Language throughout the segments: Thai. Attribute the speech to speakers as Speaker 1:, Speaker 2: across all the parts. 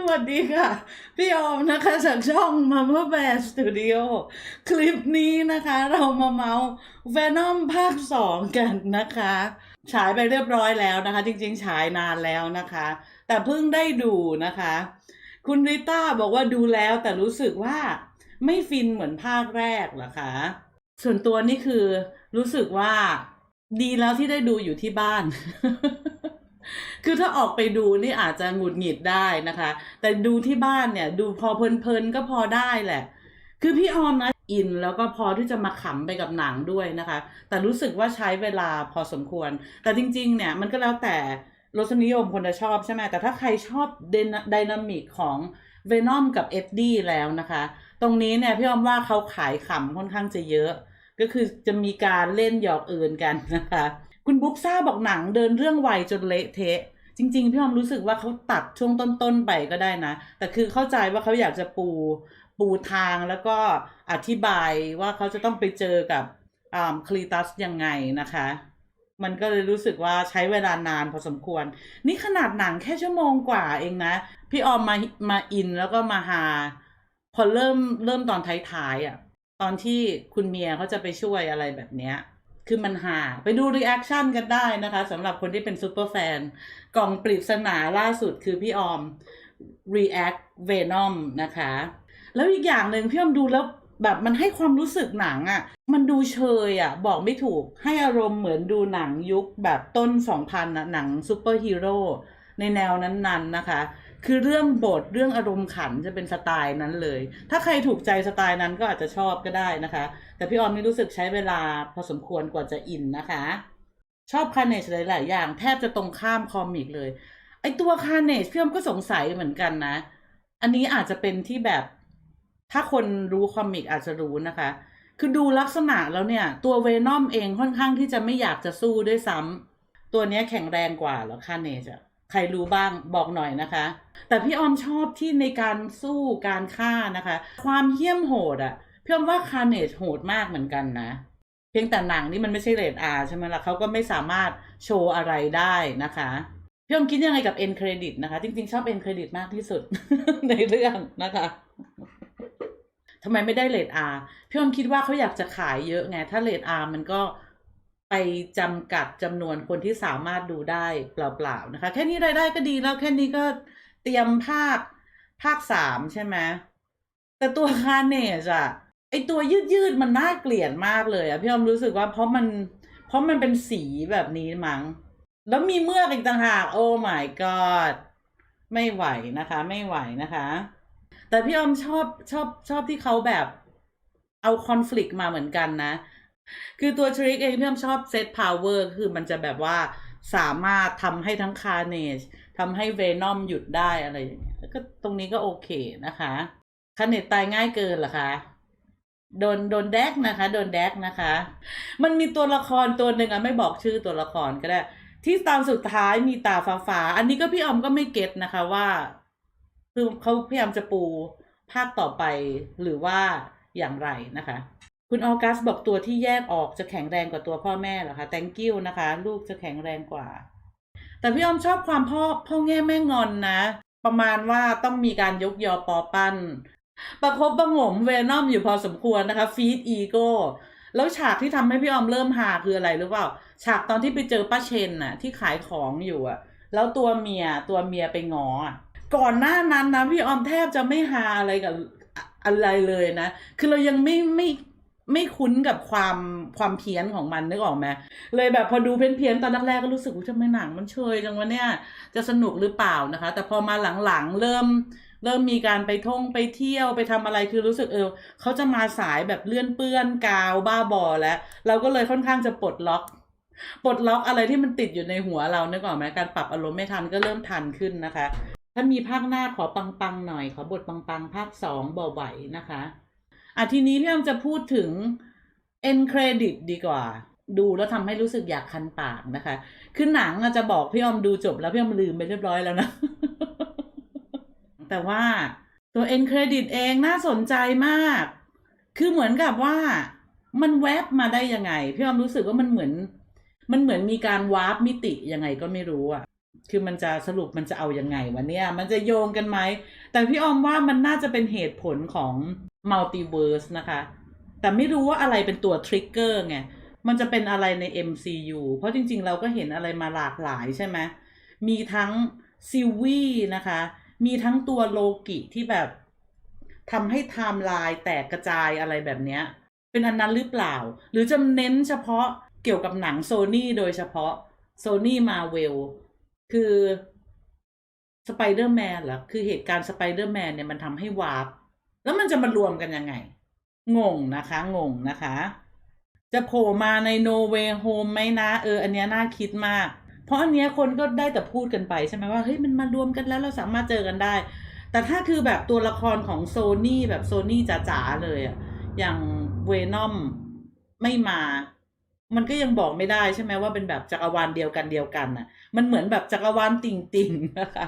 Speaker 1: สวัสดีค่ะ พี่ออมนะคะจากช่อง Mama Bear Studio คลิปนี้นะคะ เรามาเมาส์ Venom ภาค2กันนะคะ ฉายไปเรียบร้อยแล้วนะคะ จริงๆ ฉายนานแล้วนะคะ แต่เพิ่งได้ดูนะคะ คุณริต้าบอกว่าดูแล้วแต่รู้สึกว่าไม่ฟินเหมือนภาคแรกเหรอคะ ส่วนตัวนี่คือรู้สึกว่าดีแล้วที่ได้ดูอยู่ที่บ้าน คือถ้าออกไปดูนี่อาจจะหงุดหงิดได้นะคะ แต่ดูที่บ้านเนี่ย ดูพอเพลินๆก็พอได้แหละ คือพี่ออมนะอินแล้วก็พอที่จะมาขำไปกับหนังด้วยนะคะ แต่รู้สึกว่าใช้เวลาพอสมควร แต่จริง ๆ เนี่ยมันก็แล้วแต่รสนิยมคนจะชอบใช่ไหมแต่ถ้าใครชอบไดนามิกของเวนอมกับเอ็ดดี้แล้วนะคะ ตรงนี้เนี่ยพี่ออมว่าเขาขายขำค่อนข้างจะเยอะ ก็คือจะมีการเล่นหยอกเอินกันนะคะ คุณบุ๊กซ่าบอกหนังเดินเรื่องไวจนเละเทะ จริง ๆ พี่ออมรู้สึกว่าเขาตัดช่วงต้นๆไปก็ได้นะ แต่คือเข้าใจว่าเขาอยากจะปูปูทางแล้วก็อธิบายว่าเขาจะต้องไปเจอกับคลีตัสยังไงนะคะ มันก็เลยรู้สึกว่าใช้เวลานานพอสมควร นี่ขนาดหนังแค่ชั่วโมงกว่าเองนะ พี่ออมมามาอินแล้วก็มาฮาพอเริ่มเริ่มตอนท้ายๆอะ ตอนที่คุณเมียเขาจะไปช่วยอะไรแบบเนี้ย คือมันหาไปดูรีแอคชั่นกันได้นะคะสำหรับคนที่เป็นซูเปอร์แฟน กล่องปริศนาล่าสุดคือพี่ออม React Venom นะคะ แล้วอีกอย่างหนึ่งพี่ออมดูแล้วแบบมันให้ความรู้สึกหนังอะ่ะ มันดูเชยอะ่ะ บอกไม่ถูกให้อารมณ์เหมือนดูหนังยุคแบบต้น 2000นะหนังซูเปอร์ฮีโร่ในแนวนั้นๆนะคะ คือเรื่องบทเรื่องอารมณ์ขันจะเป็นสไตล์นั้นเลย ถ้าใครถูกใจสไตล์นั้นก็อาจจะชอบก็ได้นะคะ แต่พี่ออมนี่รู้สึกใช้เวลาพอสมควรกว่าจะอินนะคะ ชอบคาเนจหลาย ๆ อย่าง แทบจะตรงข้ามคอมิกเลย ไอตัวคาเนจพี่ออมก็สงสัยเหมือนกันนะ อันนี้อาจจะเป็นที่แบบ ถ้าคนรู้คอมิกอาจจะรู้นะคะ คือดูลักษณะแล้วเนี่ย ตัวเวนอมเองค่อนข้างที่จะไม่อยากจะสู้ด้วยซ้ำตัวนี้แข็งแรงกว่าแล้วคาเนจอะ ใครรู้บ้างบอกหน่อยนะคะ แต่พี่ออมชอบที่ในการสู้การฆ่านะคะ ความเหี้ยมโหดอะพี่ออมว่าคาร์เนจโหดมากเหมือนกันนะ เพียงแต่หนังนี่มันไม่ใช่เรทอาใช่ไหมล่ะเขาก็ไม่สามารถโชว์อะไรได้นะคะพี่อมคิดยังไงกับเอ็นเครดิตนะคะ จริงๆ ชอบเอ็นเครดิตมากที่สุดในเรื่องนะคะทำไมไม่ได้เรทอาพี่อมคิดว่าเขาอยากจะขายเยอะไง ถ้าเรทอามันก็ ไปจำกัดจำนวนคนที่สามารถดูได้เปล่าๆนะคะ แค่นี้รายได้ก็ดีแล้วแค่นี้ก็เตรียมภาคภาคสามใช่ไหมแต่ตัวคาเนจอะไอตัวยืดยืดๆมันน่าเกลียดมากเลยอะพี่อมรู้สึกว่าเพราะมัน เพราะมันเป็นสีแบบนี้มั้งแล้วมีเมือกอีกต่างหาก โอ้ my god ไม่ไหวนะคะ ไม่ไหวนะคะ แต่พี่ออมชอบชอบชอบที่เขาแบบเอาคอน FLICT มาเหมือนกันนะ คือตัวทริกเองพี่ออมชอบเซตพาวเวอร์คือมันจะแบบว่าสามารถทำให้ทั้งคา r เนจทำให้เวนอมหยุดได้อะไรอย่างเงี้ยก็ตรงนี้ก็โอเคนะคะคาเนจตายง่ายเกินเหรอคะโดนโดนแดกนะคะ โดนแดกนะคะ มันมีตัวละครตัวหนึ่งอะไม่บอกชื่อตัวละครก็ได้ ที่ตอนสุดท้ายมีตาฟ้าฟ้าอันนี้ก็พี่ออมก็ไม่เก็ตนะคะว่าคือเขาพยายามจะปูภาคต่อไปหรือว่าอย่างไรนะคะ คุณออกัสบอกตัวที่แยกออกจะแข็งแรงกว่าตัวพ่อแม่เหรอคะ thank you นะคะ ลูกจะแข็งแรงกว่า แต่พี่ออมชอบความพ่อพ่อแง่แม่งอนนะ ประมาณว่าต้องมีการยกยอปอปั้น ประคบประหงมเวนอมอยู่พอสมควรนะคะฟีดอีโก้แล้วฉากที่ทำให้พี่ออมเริ่มหาคืออะไรหรือเปล่า ฉากตอนที่ไปเจอป้าเชนน่ะ ที่ขายของอยู่อะแล้วตัวเมียตัวเมียไปงอก่อนหน้านั้นนะพี่ออมแทบจะไม่หาอะไรกับอะไรเลยนะ คือเรายังไม่ไม่ ไม่คุ้นกับความความเพี้ยนของมันนึกออกไหมเลยแบบพอดูเพี้ยนๆตอนแรกๆก็รู้สึกว่าทำไมหนังมันเชยจังวะเนี่ย จะสนุกหรือเปล่านะคะ แต่พอมาหลังๆเริ่มเริ่มมีการไปท่องไปเที่ยวไปทำอะไรคือรู้สึกเออเขาจะมาสายแบบเลื่อนเปื้อนกาวบ้าบอแล้ว เราก็เลยค่อนข้างจะปลดล็อกปลดล็อกอะไรที่มันติดอยู่ในหัวเรานึกออกไหมการปรับอารมณ์ไม่ทันก็เริ่มทันขึ้นนะคะ ถ้ามีภาคหน้าขอปังๆหน่อย ขอบทปังๆภาคสองบ่ไหวนะคะ อะทีนี้พี่อ้ำจะพูดถึง end credit ดีกว่า ดูแล้วทำให้รู้สึกอยากคันปากนะคะ คือหนังอะจจะบอกพี่ออมดูจบแล้วพี่ออมลืมไปเรียบร้อยแล้วนะ แต่ว่าตัว end credit เองน่าสนใจมาก คือเหมือนกับว่ามันแวบมาได้ยังไง พี่ออมรู้สึกว่ามันเหมือน มันเหมือนมีการวาร์ปมิติยังไงก็ไม่รู้อะคือมันจะสรุปมันจะเอายังไงวะเนี่ย มันจะโยงกันไหม แต่พี่ออมว่ามันน่าจะเป็นเหตุผลของ มัลติเวิร์สนะคะ แต่ไม่รู้ว่าอะไรเป็นตัวทริกเกอร์ไง มันจะเป็นอะไรใน MCU เพราะจริงๆ เราก็เห็นอะไรมาหลากหลายใช่ไหมมีทั้งซิลวี่นะคะ มีทั้งตัวโลกิที่แบบทำให้ไทม์ไลน์แตกกระจายอะไรแบบเนี้ย เป็นอันนั้นหรือเปล่า หรือจะเน้นเฉพาะเกี่ยวกับหนังโซนี่โดยเฉพาะโซนี่มาเวลคือสไปเดอร์แมนเหรอ คือเหตุการณ์สไปเดอร์แมนเนี่ยมันทำให้วาร์ป แล้วมันจะมารวมกันยังไง งงนะคะ งงนะคะ จะโผล่มาใน No Way Home ไหมนะ เออ อันเนี้ยน่าคิดมาก เพราะอันเนี้ยคนก็ได้แต่พูดกันไปใช่ไหมว่า เฮ้ย มันมารวมกันแล้วเราสามารถเจอกันได้ แต่ถ้าคือแบบตัวละครของโซนี่แบบโซนี่จ๋าๆเลยอะอย่างเวนอมไม่มา มันก็ยังบอกไม่ได้ใช่ไหมว่าเป็นแบบจักรวาลเดียวกันเดียวกันน่ะ มันเหมือนแบบจักรวาลติ่งๆนะคะ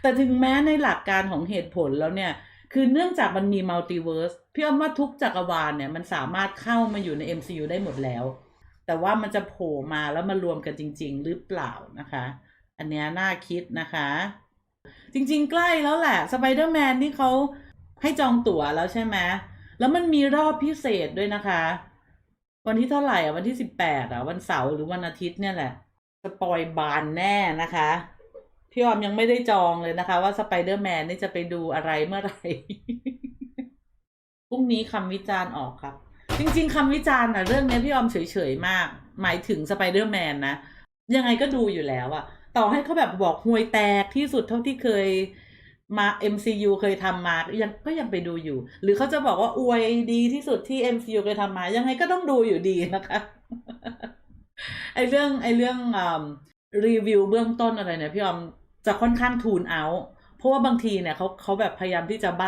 Speaker 1: แต่ถึงแม้ในหลักการของเหตุผลแล้วเนี่ย คือเนื่องจากมันมีมัลติเวิร์สพี่อ้อมว่าทุกจักรวาลเนี่ยมันสามารถเข้ามาอยู่ใน MCU ได้หมดแล้ว แต่ว่ามันจะโผล่มาแล้วมารวมกันจริง ๆ หรือเปล่านะคะ อันเนี้ยน่าคิดนะคะ จริง ๆ ใกล้แล้วแหละสไปเดอร์แมนนี่เขาให้จองตั๋วแล้วใช่ไหมแล้วมันมีรอบพิเศษด้วยนะคะ วันที่เท่าไหร่อะวันที่สิบแปดอะวันเสาร์หรือวันอาทิตย์เนี่ยแหละสปอยบานแน่นะคะ พี่ออมยังไม่ได้จองเลยนะคะ ว่าสไปเดอร์แมนนี่จะไปดูอะไรเมื่อไหร่พรุ่งนี้คำวิจารณ์ออกครับ จริง ๆคำวิจารณ์อะเรื่องนี้พี่ออมเฉยๆมาก หมายถึงสไปเดอร์แมนนะ ยังไงก็ดูอยู่แล้วอะต่อให้เขาแบบบอกห่วยแตกที่สุดเท่าที่เคยมา MCU เคยทำมายังก็ยังไปดูอยู่ หรือเขาจะบอกว่าอวยดีที่สุดที่ MCU เคยทำมา ยังไงก็ต้องดูอยู่ดีนะคะไอเรื่องไอเรื่องอรีวิวเบื้องต้นอะไรเนี่ยพี่ออม จะค่อนข้างทูนเอาเพราะว่าบางทีเนี่ยเขาเขาแบบพยายามที่จะใบ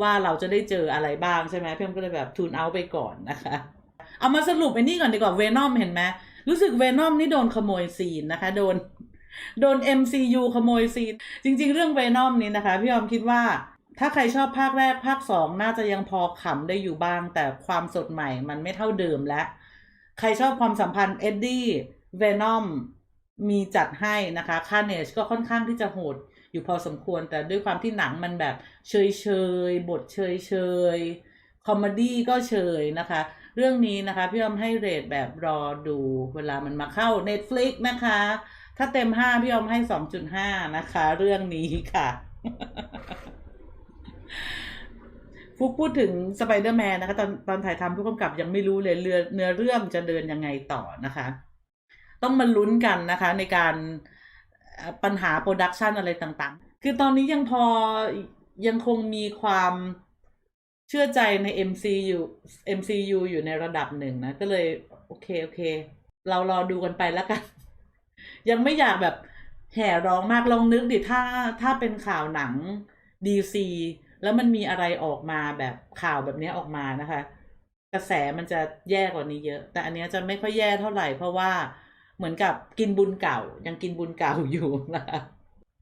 Speaker 1: ว่าเราจะได้เจออะไรบ้างใช่ไหมพี่ออมก็เลยแบบทูนเอาไปก่อนนะคะ เอามาสรุปไอ้นี่ก่อนดีกว่าเวนอมเห็นไหมรู้สึกเวนอมนี่โดนขโมยซีนนะคะ โดนโดน MCU ขโมยซีน จริง ๆ เรื่องเวนอมนี้นะคะ พี่ออมคิดว่าถ้าใครชอบภาคแรกภาคสองน่าจะยังพอขำได้อยู่บ้าง แต่ความสดใหม่มันไม่เท่าเดิมแล้ว ใครชอบความสัมพันธ์เอ็ดดี้เวนอม มีจัดให้นะคะค่าเนชก็ค่อนข้างที่จะโหดอยู่พอสมควร แต่ด้วยความที่หนังมันแบบเฉยเฉยบทเฉยเฉยคอมเมดี้ก็เฉยนะคะ เรื่องนี้นะคะพี่ออมให้เรทแบบรอดูเวลามันมาเข้า Netflix นะคะ ถ้าเต็มห้าพี่ออมให้สองจุดห้านะคะ เรื่องนี้ค่ะฟุกพูดถึงสไปเดอร์แมนนะคะ ตอนตอนถ่ายทำผู้กำกับยังไม่รู้เลยเรือเนื้อเรื่องจะเดินยังไงต่อนะคะ ต้องมาลุ้นกันนะคะในการปัญหาโปรดักชันอะไรต่างๆ คือตอนนี้ยังพอยังคงมีความเชื่อใจใน MCU MCU อยู่ในระดับหนึ่งนะ ก็เลยโอเค โอเค เรารอดูกันไปแล้วกัน ยังไม่อยากแบบแห่ร้องมากลองนึกดิถ้าถ้าเป็นข่าวหนัง DC แล้วมันมีอะไรออกมาแบบข่าวแบบนี้ออกมานะคะ กระแสมันจะแย่กว่านี้เยอะ แต่อันเนี้ยจะไม่ค่อยแย่เท่าไหร่เพราะว่า เหมือนกับกินบุญเก่า ยังกินบุญเก่าอยู่นะคะ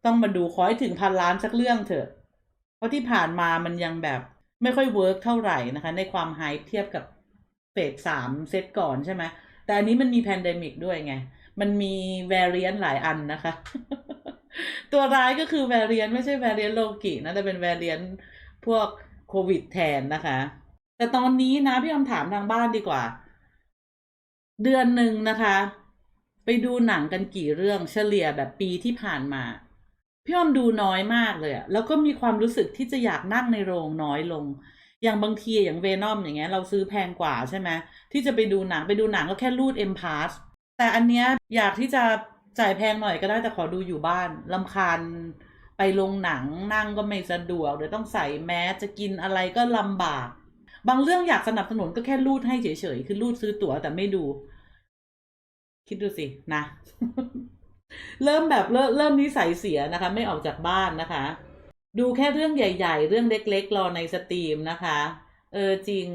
Speaker 1: ต้องมาดูขอให้ถึงพันล้านสักเรื่องเถอะ เพราะที่ผ่านมามันยังแบบไม่ค่อยเวิร์กเท่าไหร่นะคะ ในความไฮป์เทียบกับเฟสสามเซตก่อนใช่ไหมแต่อันนี้มันมีแพนเดมิกด้วยไง มันมีแวร i เ n นหลายอันนะคะ ตัวร้ายก็คือแวร i เ n นไม่ใช่แวร i เ n นโลกินะ แต่เป็นแวร i เ n นพวกโควิดแทนนะคะ แต่ตอนนี้นะพี่คำถามทางบ้านดีกว่า เดือนหนึ่งนะคะ ไปดูหนังกันกี่เรื่องเฉลี่ยแบบปีที่ผ่านมาพี่ออมดูน้อยมากเลยอะแล้วก็มีความรู้สึกที่จะอยากนั่งในโรงน้อยลง อย่างบางทีอย่างเวนอมอย่างเงี้ยเราซื้อแพงกว่าใช่ไหมที่จะไปดูหนังไปดูหนังก็แค่รูดเอ็มพาสแต่อันเนี้ยอยากที่จะจ่ายแพงหน่อยก็ได้แต่ขอดูอยู่บ้านลำคาญไปโรงหนังนั่งก็ไม่สะดวกเดี๋ยวต้องใส่แมสจะกินอะไรก็ลำบาก บางเรื่องอยากสนับสนุนก็แค่รูดให้เฉยๆคือรูดซื้อตั๋วแต่ไม่ดู คิดดูสินะ เริ่มแบบเริ่มเริ่มนิสัยเสียนะคะ ไม่ออกจากบ้านนะคะ ดูแค่เรื่องใหญ่ ๆ เรื่องเล็ก ๆ รอในสตรีมนะคะ เออจริง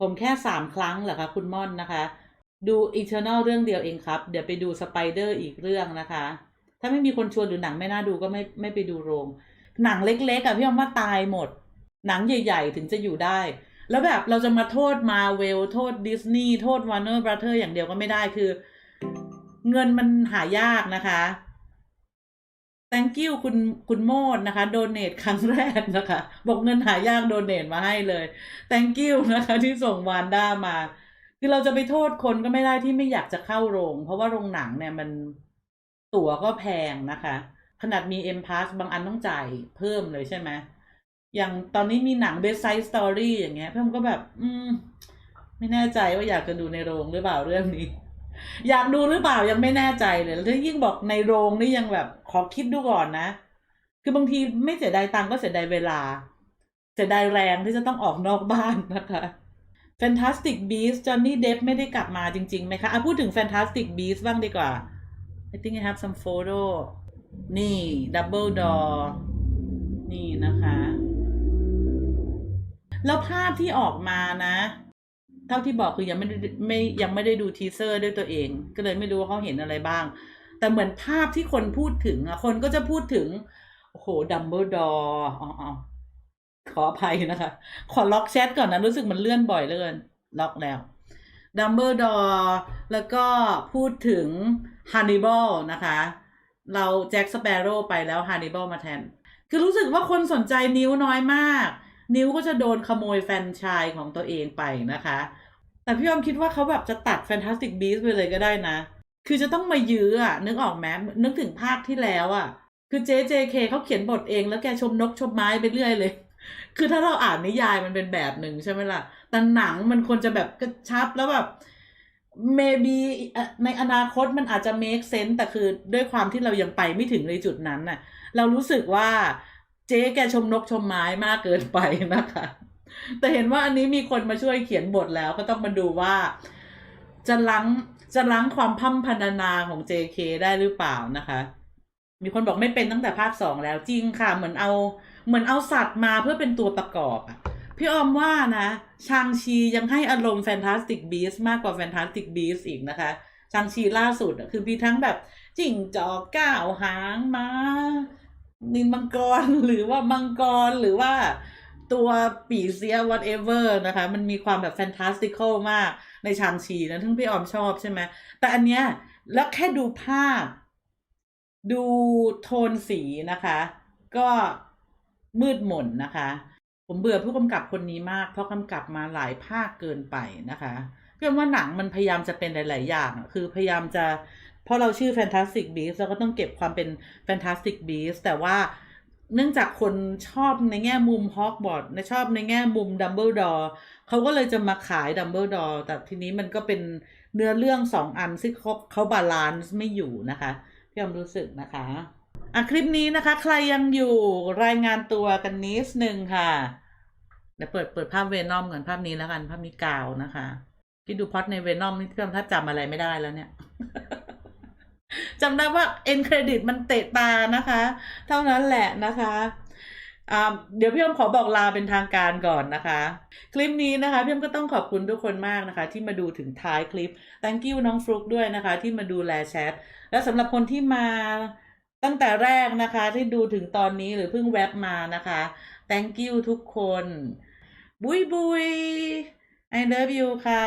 Speaker 1: ผมแค่สามครั้งเหรอคะคุณม่อนนะคะ ดู Eternal เรื่องเดียวเองครับ เดี๋ยวไปดูสไปเดอร์อีกเรื่องนะคะ ถ้าไม่มีคนชวนหรือหนังไม่น่าดูก็ไม่ไม่ไปดูโรง หนังเล็ก ๆอะพี่ออมว่าตายหมด หนังใหญ่ ๆ ถึงจะอยู่ได้แล้วแบบเราจะมาโทษมาเวลโทษดิสนีย์โทษ Warner Brother อย่างเดียวก็ไม่ได้คือ เงินมันหายากนะคะ thank you คุณคุณโมดนะคะ โดเน a ครั้งแรกนะคะ บอกเงินหายากโดเน a มาให้เลย thank you นะคะ ที่ส่งวานด้ามา คือเราจะไปโทษคนก็ไม่ได้ที่ไม่อยากจะเข้าโรง เพราะว่าโรงหนังเนี่ยมันตั๋วก็แพงนะคะ ขนาดมี M Pass บางอันต้องจ่ายเพิ่มเลยใช่ไหมอย่างตอนนี้มีหนัง Best Side Story อย่างเงี้ยเพิ่มก็แบบ อืม ไม่แน่ใจว่าอยากจะดูในโรงหรือเปล่าเรื่องนี้ อยากดูหรือเปล่ายังไม่แน่ใจเลยแล้วยิ่งบอกในโรงนี่ยังแบบขอคิดดูก่อนนะ คือบางทีไม่เสียดายตังก็เสียดายเวลา เสียดายแรงที่จะต้องออกนอกบ้านนะคะ Fantastic Beasts จอห์นนี่เดฟไม่ได้กลับมาจริงๆไหมคะอะพูดถึง Fantastic Beasts บ้างดีกว่า I think I have some photo นี่ Double Door นี่นะคะ แล้วภาพที่ออกมานะ เท่าที่บอกคือยังไม่ได้ไม่ยังไม่ได้ดูทีเซอร์ด้วยตัวเอง ก็เลยไม่รู้ว่าเขาเห็นอะไรบ้าง แต่เหมือนภาพที่คนพูดถึงอะคนก็จะพูดถึงโอ้โหดัมเบิลดอร์อ๋ออขออภัยนะคะ ขอล็อกแชทก่อนนะรู้สึกมันเลื่อนบ่อยเหลยล็อกแล้วดัมเบิลดอร์แล้วก็พูดถึงฮันนิบาลนะคะ เราแจ็คสเปโร่ไปแล้วฮันนิบาลมาแทน คือรู้สึกว่าคนสนใจนิ้วน้อยมาก นิ้วก็จะโดนขโมยแฟนชายของตัวเองไปนะคะ แต่พี่ยอมคิดว่าเขาแบบจะตัด Fantastic Beasts ไปเลยก็ได้นะ คือจะต้องมายื้ออะนึกออกไหมนึกถึงภาคที่แล้วอะคือ JJK เคเขาเขียนบทเองแล้วแกชมนกชมไม้ไปเรื่อยเลย คือถ้าเราอ่านนิยายมันเป็นแบบหนึ่งใช่ไหมล่ะ แต่หนังมันควรจะแบบกระชับแล้วแบบ maybe ในอนาคตมันอาจจะ make sense แต่คือด้วยความที่เรายังไปไม่ถึงในจุดนั้นน่ะ เรารู้สึกว่า เจ๊แกชมนกชมไม้มากเกินไปนะคะ แต่เห็นว่าอันนี้มีคนมาช่วยเขียนบทแล้วก็ต้องมาดูว่า จะล้างจะล้างความพัมพันนาของ JK ได้หรือเปล่านะคะ มีคนบอกไม่เป็นตั้งแต่ภาคสองแล้วจริงค่ะ เหมือนเอา เหมือนเอาสัตว์มาเพื่อเป็นตัวประกอบอะพี่ออมว่านะชางชียังให้อารมณ์ Fantastic Beasts มากกว่า Fantastic Beasts อีกนะคะชางชีล่าสุดคือมีทั้งแบบจิ่งจอกก้าวหางม้า นินมังกรหรือว่ามังกรหรือว่าตัวปีเสีย whatever นะคะ มันมีความแบบ fantastical มากในชางชีนะทึ่งพี่ออมชอบใช่ไหม แต่อันเนี้ยแล้วแค่ดูภาพ ดูโทนสีนะคะ ก็มืดหม่นนะคะ ผมเบื่อผู้กำกับคนนี้มาก เพราะกำกับมาหลายภาคเกินไปนะคะเพื่อว่าหนังมันพยายามจะเป็นหลาย ๆ อย่าง คือพยายามจะ เพราะเราชื่อ Fantastic Beasts เราก็ต้องเก็บความเป็น Fantastic Beasts แต่ว่าเนื่องจากคนชอบในแง่มุมฮอกบอ t ชอบในแง่มุม Dumbledore เขาก็เลยจะมาขาย Dumbledore แต่ทีนี้มันก็เป็นเนื้อเรื่องสองอันซึ่งเขาเขาบาลานซ์ไม่อยู่นะคะพี่อมรู้สึกนะคะอะคลิปนี้นะคะ ใครยังอยู่รายงานตัวกันนิดนึงค่ะเดี๋ยวเปิดเปิดภาพเวนอมก่อนภาพนี้แล้วกันภาพนี้กาวนะคะ ที่ดูพอดในเวนอมนี่เพื่อนถ้าจำอะไรไม่ได้แล้วเนี่ย จำได้ว่าเอ็นเครดิตมันเตะตานะคะ เท่านั้นแหละนะคะอ่าเดี๋ยวพี่อมขอบอกลาเป็นทางการก่อนนะคะ คลิปนี้นะคะพี่อมก็ต้องขอบคุณทุกคนมากนะคะ ที่มาดูถึงท้ายคลิป thank you น้องฟลุกด้วยนะคะ ที่มาดูแลแชท และสำหรับคนที่มาตั้งแต่แรกนะคะ ที่ดูถึงตอนนี้หรือเพิ่งแวบมานะคะ thank you ทุกคน บุยบุย I love you ค่ะ